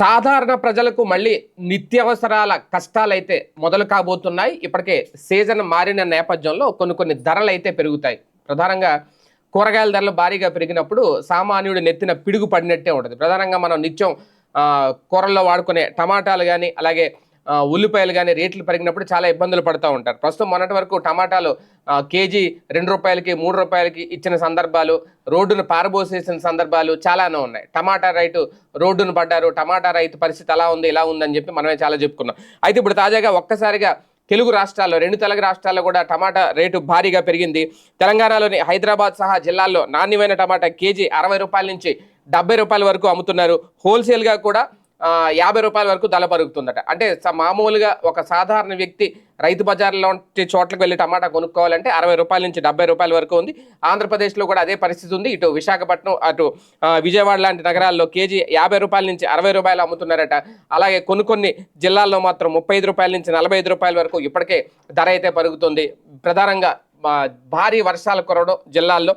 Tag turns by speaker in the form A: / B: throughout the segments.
A: సాధారణ ప్రజలకు మళ్ళీ నిత్యావసరాల కష్టాలైతే మొదలు కాబోతున్నాయి. ఇప్పటికే సీజన్ మారిన నేపథ్యంలో కొన్ని కొన్ని ధరలు అయితే పెరుగుతాయి. ప్రధానంగా కూరగాయల ధరలు భారీగా పెరిగినప్పుడు సామాన్యుడు నెత్తిన పిడుగు పడినట్టే ఉంటుంది. ప్రధానంగా మనం నిత్యం కూరల్లో వాడుకునే టమాటాలు కానీ అలాగే ఉల్లిపాయలు కానీ రేట్లు పెరిగినప్పుడు చాలా ఇబ్బందులు పడుతూ ఉంటారు. ప్రస్తుతం మొన్నటి వరకు టమాటాలు కేజీ రెండు రూపాయలకి మూడు రూపాయలకి ఇచ్చిన సందర్భాలు రోడ్డును పారబోసేసిన సందర్భాలు చాలానే ఉన్నాయి. టమాటా రైతు రోడ్డును పడ్డారు టమాటా రైతు పరిస్థితి అలా ఉంది ఇలా ఉందని చెప్పి మనమే చాలా చెప్పుకున్నాం. అయితే ఇప్పుడు తాజాగా ఒక్కసారిగా తెలుగు రాష్ట్రాల్లో రెండు తెలుగు రాష్ట్రాల్లో కూడా టమాటా రేటు భారీగా పెరిగింది. తెలంగాణలోని హైదరాబాద్ సహా జిల్లాల్లో నాణ్యమైన టమాటా కేజీ అరవై రూపాయల నుంచి డెబ్బై రూపాయల వరకు అమ్ముతున్నారు. హోల్సేల్గా కూడా యాభై రూపాయల వరకు ధర పరుగుతుందట. అంటే స- మామూలుగా ఒక సాధారణ వ్యక్తి రైతు బజార్లో చోట్లకు వెళ్ళి టమాటా కొనుక్కోవాలంటే అరవై రూపాయల నుంచి డెబ్బై రూపాయల వరకు ఉంది. ఆంధ్రప్రదేశ్లో కూడా అదే పరిస్థితి ఉంది. ఇటు విశాఖపట్నం అటు విజయవాడ లాంటి నగరాల్లో కేజీ యాభై రూపాయల నుంచి అరవై రూపాయలు అమ్ముతున్నారట. అలాగే కొన్ని కొన్ని జిల్లాల్లో మాత్రం ముప్పై ఐదు రూపాయల నుంచి నలభై ఐదు రూపాయల వరకు ఇప్పటికే ధర అయితే పరుగుతుంది. ప్రధానంగా భారీ వర్షాలు కురవడం జిల్లాల్లో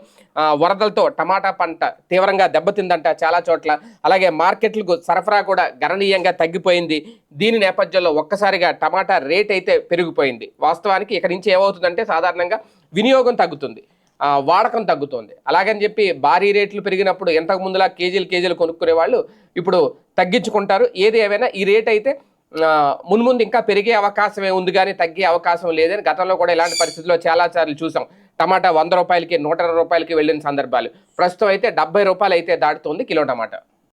A: వరదలతో టమాటా పంట తీవ్రంగా దెబ్బతిందంట చాలా చోట్ల. అలాగే మార్కెట్లకు సరఫరా కూడా గణనీయంగా తగ్గిపోయింది. దీని నేపథ్యంలో ఒక్కసారిగా టమాటా రేట్ అయితే పెరిగిపోయింది. వాస్తవానికి ఇక్కడి నుంచి ఏమవుతుందంటే సాధారణంగా వినియోగం తగ్గుతుంది. వాడకం తగ్గుతుంది. అలాగని చెప్పి భారీ రేట్లు పెరిగినప్పుడు ఎంతకు ముందులా కేజీలు కేజీలు కొనుక్కునే వాళ్ళు ఇప్పుడు తగ్గించుకుంటారు. ఏది ఏమైనా ఈ రేట్ అయితే మున్ముందు ఇంకా పెరిగే అవకాశమే ఉంది కానీ తగ్గే అవకాశం లేదని గతంలో కూడా ఇలాంటి పరిస్థితుల్లో చాలా సార్లు చూసాం. టమాటా వంద రూపాయలకి నూట రూపాయలకి వెళ్ళిన సందర్భాలు. ప్రస్తుతం అయితే డెబ్బై రూపాయలు అయితే దాటుతుంది కిలో టమాటా.